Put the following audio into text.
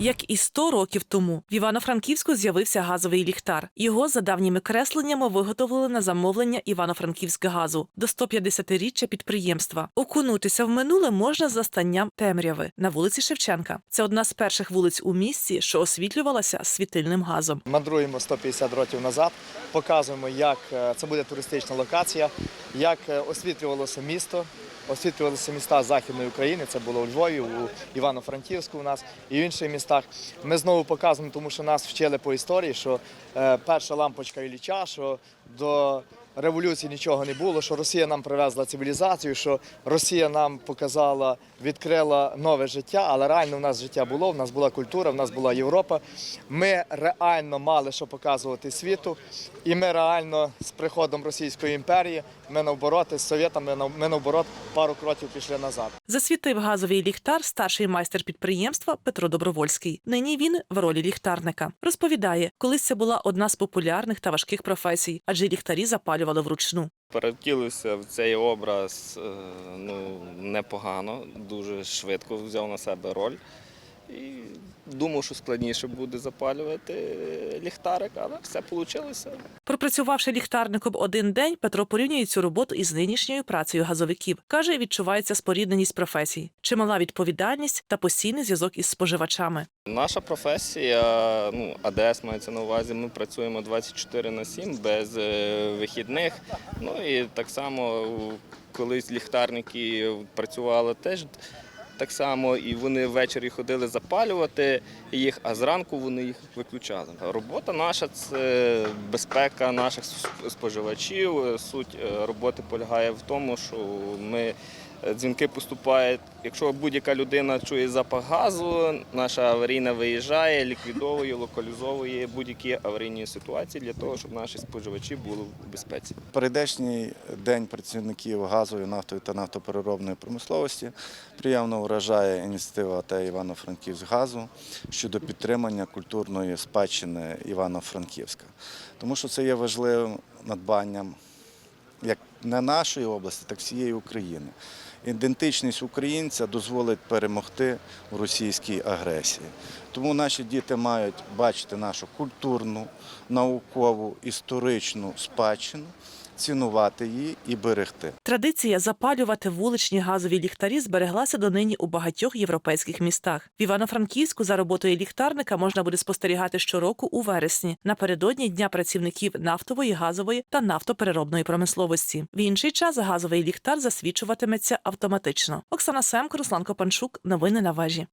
Як і 100 років тому в Івано-Франківську з'явився газовий ліхтар. Його за давніми кресленнями виготовили на замовлення Івано-Франківськгазу до 150-річчя підприємства. Окунутися в минуле можна за станням темряви на вулиці Шевченка. Це одна з перших вулиць у місті, що освітлювалася світильним газом. Мандруємо 150 років назад, показуємо, як е, це буде туристична локація, як е, освітлювалося місто, освітлювалися міста Західної України. Це було у Львові, у Івано-Франківську у нас і в інших містах. Ми знову показуємо, тому що нас вчили по історії, що е, перша лампочка Ілліча, що до революції нічого не було, що Росія нам привезла цивілізацію, що Росія нам показала, відкрила нове життя, але реально в нас життя було, в нас була культура, в нас була Європа. Ми реально мали що показувати світу, і ми реально з приходом Російської імперії, ми навоборот з совєтами, ми навоборот пару кроків пішли назад. Засвітив газовий ліхтар старший майстер підприємства Петро Добровольський. Нині він в ролі ліхтарника. Розповідає, колись це була одна з популярних та важких професій, адже ліхтарі запалювали вручну. Перевтілився в цей образ е, ну, непогано, дуже швидко взяв на себе роль. І думав, що складніше буде запалювати ліхтарик, але все вийшло. Пропрацювавши ліхтарником один день, Петро порівнює цю роботу із нинішньою працею газовиків. Каже, відчувається спорідненість професій, чимала відповідальність та постійний зв'язок із споживачами. Наша професія, ну, АДС мається на увазі, ми працюємо 24 на 7 без е, вихідних. Ну і так само колись ліхтарники працювали теж так само, і вони ввечері ходили запалювати їх, а зранку вони їх виключали. Робота наша це безпека наших споживачів. Суть е, роботи полягає в тому, що ми дзвінки поступають. Якщо будь-яка людина чує запах газу, наша аварійна виїжджає, ліквідовує, локалізовує будь-які аварійні ситуації для того, щоб наші споживачі були в безпеці. Передешній день працівників газової, нафтової та нафтопереробної промисловості приємно вражає ініціатива АТ Івано-Франківськгазу щодо підтримання культурної спадщини Івано-Франківська. Тому що це є важливим надбанням як не нашої області, так і всієї України. Ідентичність українця дозволить перемогти в російській агресії. Тому наші діти мають бачити нашу культурну, наукову, історичну спадщину, цінувати її і берегти. Традиція запалювати вуличні газові ліхтарі збереглася донині у багатьох європейських містах. В Івано-Франківську за роботою ліхтарника можна буде спостерігати щороку у вересні, напередодні дня працівників нафтової, газової та нафтопереробної промисловості. В інший час газовий ліхтар засвічуватиметься автоматично. Оксана Семко, Руслан Копанчук. Новини на вежі.